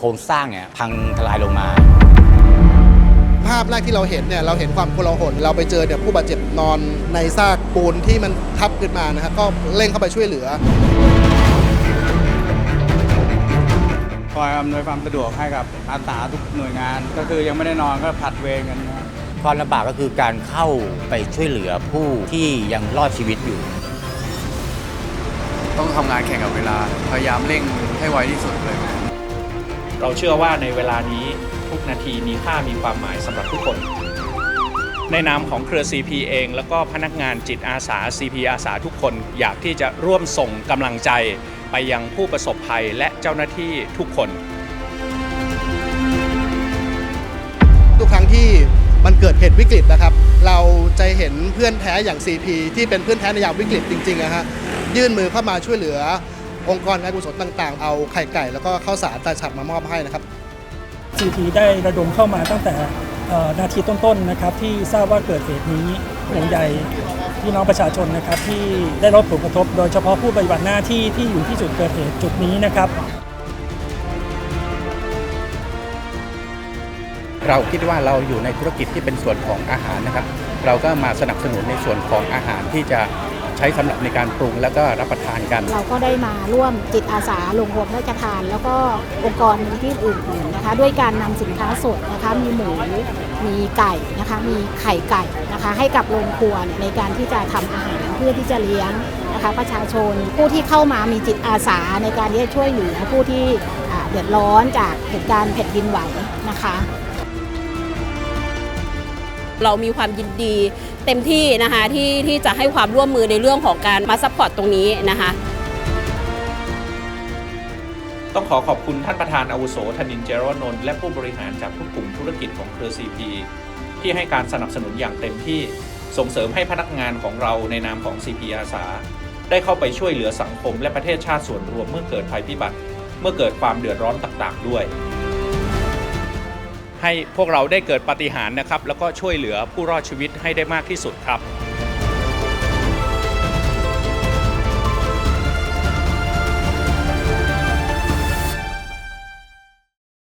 โครงสร้างเนี่ยพังทลายลงมา ภาพแรกที่เราเห็นเนี่ยเราเห็นความโกลาหลเราไปเจอเนี่ยผู้บาดเจ็บนอนในซากปูนที่มันทับขึ้นมานะครับก็เร่งเข้าไปช่วยเหลือ คอยอำนวยความสะดวกให้กับอาสาทุกหน่วยงาน ก็คือยังไม่ได้นอนก็ผัดเวรกันนะครับ ความลำบากก็คือการเข้าไปช่วยเหลือผู้ที่ยังรอดชีวิตอยู่ ต้องทำงานแข่งกับเวลา พยายามเร่งให้ไวที่สุดเลย เราเชื่อว่าในเวลานี้ทุกนาทีมีค่ามีความหมายสำหรับทุกคน ในนามของเครือ CP เอง แล้วก็พนักงานจิตอาสา CP อาสาทุกคน อยากที่จะร่วมส่งกำลังใจไปยังผู้ประสบภัยและเจ้าหน้าที่ทุกคน ทุกครั้งที่มันเกิดเหตุวิกฤตนะครับ เราจะเห็นเพื่อนแท้อย่าง CP ที่เป็นเพื่อนแท้ในยามวิกฤตจริงๆนะฮะยื่นมือเข้ามาช่วยเหลือ องค์กรการกุศลต่างๆ เอาไข่ไก่ แล้วก็ข้าวสารตาฉับมามอบให้นะครับ GP ได้ระดมเข้ามาตั้งแต่เอ่อนาทีต้นๆนะครับที่ทราบว่าเกิดเหตุนี้ห่วงใยพี่น้องประชาชนนะครับที่ได้รับผลกระทบ โดยเฉพาะผู้ปฏิบัติหน้าที่ที่อยู่ที่จุดเกิดเหตุจุดนี้นะครับ เราคิดว่าเราอยู่ในธุรกิจที่เป็นส่วนของอาหารนะครับ เราก็มาสนับสนุนในส่วนของอาหารที่จะ ใช้สำหรับในการปรุงแล้วก็รับประทานกัน เราก็ได้มาร่วมจิตอาสาลงรวมราชทาน แล้วก็องค์กรที่อื่นๆนะคะ ด้วยการนำสินค้าสดนะคะมีหมูมีไก่นะคะมีไข่ไก่นะคะให้กับโรงครัวในการที่จะทำอาหารเพื่อที่จะเลี้ยงนะคะประชาชนผู้ที่เข้ามามีจิตอาสาในการที่จะช่วยเหลือผู้ที่เดือดร้อนจากเหตุการณ์แผ่นดินไหวนะคะ เรามีความยินดี เต็มที่นะคะที่ที่จะให้ความร่วมมือในเรื่องของการมาซัพพอร์ตตรงนี้นะคะต้องขอขอบคุณท่านประธานอาวุโสธนินเจรนนท์และผู้บริหารจากทุกกลุ่มธุรกิจของเครือ CP ที่ให้การสนับสนุนอย่างเต็มที่ส่งเสริมให้พนักงานของเราในนามของ CP อาสาได้เข้าไปช่วยเหลือสังคมและประเทศชาติส่วนรวมเมื่อเกิดภัยพิบัติ เมื่อเกิดความเดือดร้อนต่างๆด้วย ให้พวกเราได้เกิดปาฏิหารย์นะครับ แล้วก็ช่วยเหลือผู้รอดชีวิตให้ได้มากที่สุดครับ